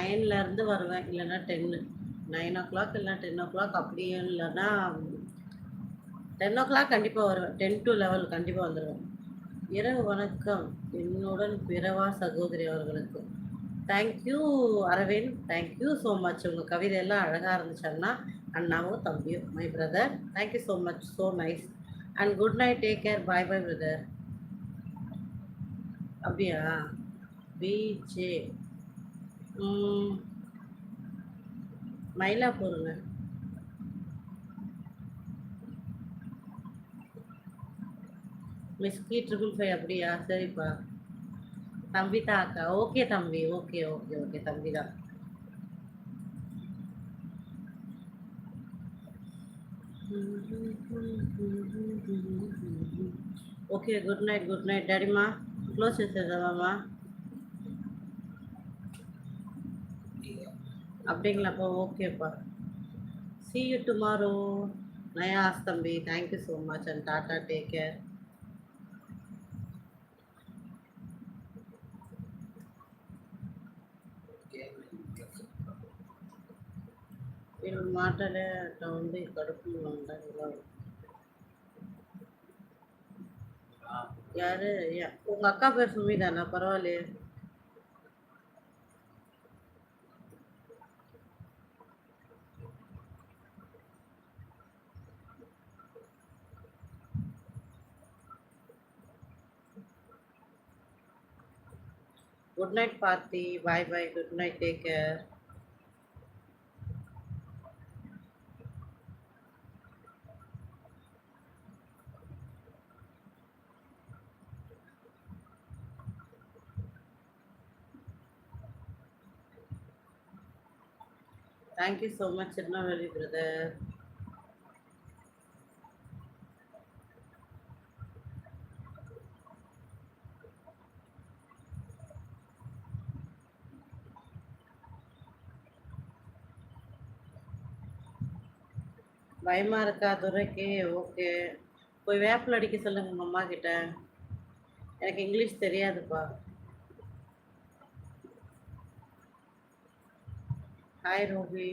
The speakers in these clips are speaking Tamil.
நைன்லேருந்து வருவேன். இல்லைன்னா டென்னு நைன் ஓ கிளாக் இல்லைனா டென் ஓ கிளாக் அப்படியும் இல்லைன்னா டென் ஓ கிளாக் கண்டிப்பாக வருவேன். டென் டு லெவல் கண்டிப்பாக வந்துடுவேன் இரவு வணக்கம். என்னுடன் பிறவா சகோதரி அவர்களுக்கு. Thank you Aravind. Thank you so much உங்கள் கவிதையெல்லாம் அழகாக இருந்துச்சுன்னா அண்ணாவும் தம்பியும் my brother thank you so much so nice and good night take care bye bye brother அப்படியா? பிஜே மயிலாப்பூருங்க மிஸ்கி ட்ரிபிள் ஃபைவ் அப்படியா சரிப்பா தம்பி தான் அக்கா ஓகே தம்பி ஓகே ஓகே ஓகே தம்பி தான் okay good night good night డాడీమా close చేసేదామా அப்படிங்களாப்பா ஓகேப்பா சி யூ டுமாரோ நயாஸ் தம்பி thank you so much and tata take care వీళ్ళు మాటలే అట్లా ఉంది కడుపులో ఉండాలి ఇలా யாரு யா- உங்க அக்கா பேர் சுமிதானா பரவாயில்லையே good night Parthi bye bye good night take care thank you so much Tirunelveli brother பயமா இருக்கா துரைக்கு ஓகே போய் வேப்பில் அடிக்க சொல்லுங்க உங்க அம்மா கிட்ட எனக்கு இங்கிலீஷ் தெரியாதுப்பா హాయ్ రోహి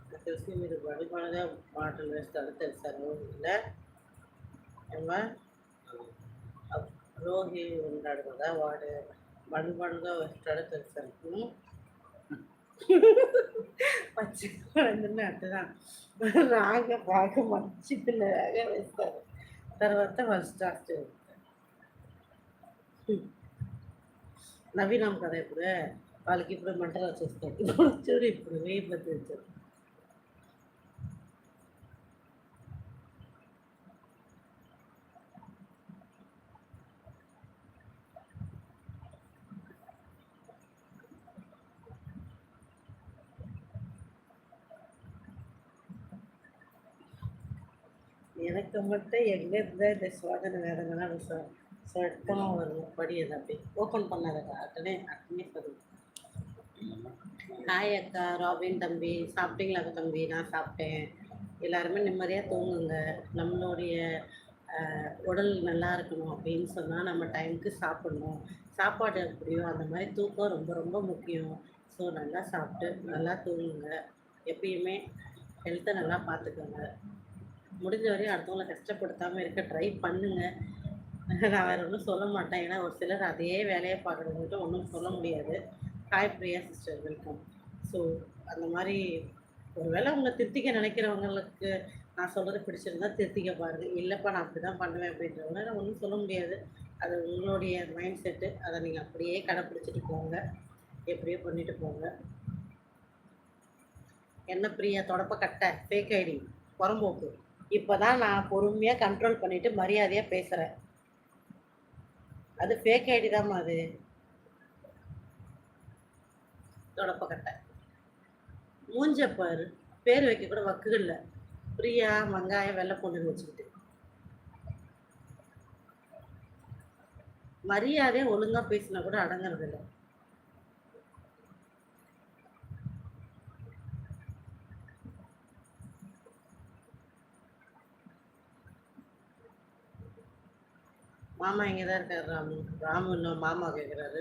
నాకు తెలిసి మీరు బడి పడగా మాటలు వేస్తారో తెలుసా రోహిలో ఏమా రోహి ఉన్నాడు కదా వాడు బడి పడుగా వేస్తాడో తెలుసా నీకు? పచ్చి పడింది అట్టుதான் రాగా బాగా మంచి పిల్లలాగా వేస్తారు. తర్వాత ఫస్ట్ చేస్తారు. నవీనం కదా ఇప్పుడు. వాళ్ళకి ఇప్పుడు మంటలు వచ్చేస్తాయి. ఇప్పుడు చూడు ఇప్పుడు వెయ్యి పద్ధతి எனக்கு மட்டும் எங்கேருந்து இந்த சோதனை வேதங்கள்லாம் சொ சொட்டமாக வரும் படியது அப்படி ஓப்பன் பண்ணாதக்கா அட்டனே அட்டனே பதிவு ஹாய் அக்கா ராபின் தம்பி சாப்பிட்டீங்களாக்கா தம்பி? நான் சாப்பிட்டேன். எல்லாருமே நிம்மதியாக தூங்குங்க. நம்மளுடைய உடல் நல்லா இருக்கணும். அப்படின்னு சொன்னால் நம்ம டைமுக்கு சாப்பிடணும். சாப்பாடு எப்படியோ அந்த மாதிரி தூக்கம் ரொம்ப ரொம்ப முக்கியம். ஸோ நல்லா சாப்பிட்டு நல்லா தூங்குங்க. எப்பயுமே ஹெல்த்தை நல்லா பார்த்துக்கோங்க முடிஞ்ச வரையும் அடுத்தவங்களை கஷ்டப்படுத்தாமல் இருக்க ட்ரை பண்ணுங்க. நான் வேறு ஒன்றும் சொல்ல மாட்டேன். ஏன்னா ஒரு சிலர் அதே வேலையை பார்க்குறவங்ககிட்ட ஒன்றும் சொல்ல முடியாது. Hi Priya sister welcome so அந்த மாதிரி ஒருவேளை உங்களை திருத்திக்க நினைக்கிறவங்களுக்கு நான் சொல்கிறது பிடிச்சிருந்தா திருத்திக்க பாருங்க. இல்லைப்பா நான் அப்படி தான் பண்ணுவேன் அப்படின்றவங்க நான் ஒன்றும் சொல்ல முடியாது. அது உங்களுடைய மைண்ட் செட்டு அதை நீங்கள் அப்படியே கடைப்பிடிச்சிட்டு போங்க. எப்படியோ பண்ணிட்டு போங்க. என்ன பிரியா தொடப்ப கட்டை ஃபேக் ஐடி புறம்போக்கு. இப்போ தான் நான் பொறுமையாக கண்ட்ரோல் பண்ணிட்டு மரியாதையாக பேசுகிறேன் அது ஃபேக் ஐடி தாம்மா அது. தொடப்பக்கட்டை. மூஞ்ச பாரு. பேர் வைக்க கூட வக்கு இல்லை. பிரியா வெங்காயம் வெள்ளை பொண்ணு வச்சுக்கிட்டு. மரியாதை ஒழுங்காக பேசினா கூட அடங்குறது மாமா இங்கே தான் இருக்காரு ராமு. ராமு இன்னும் மாமா கேட்குறாரு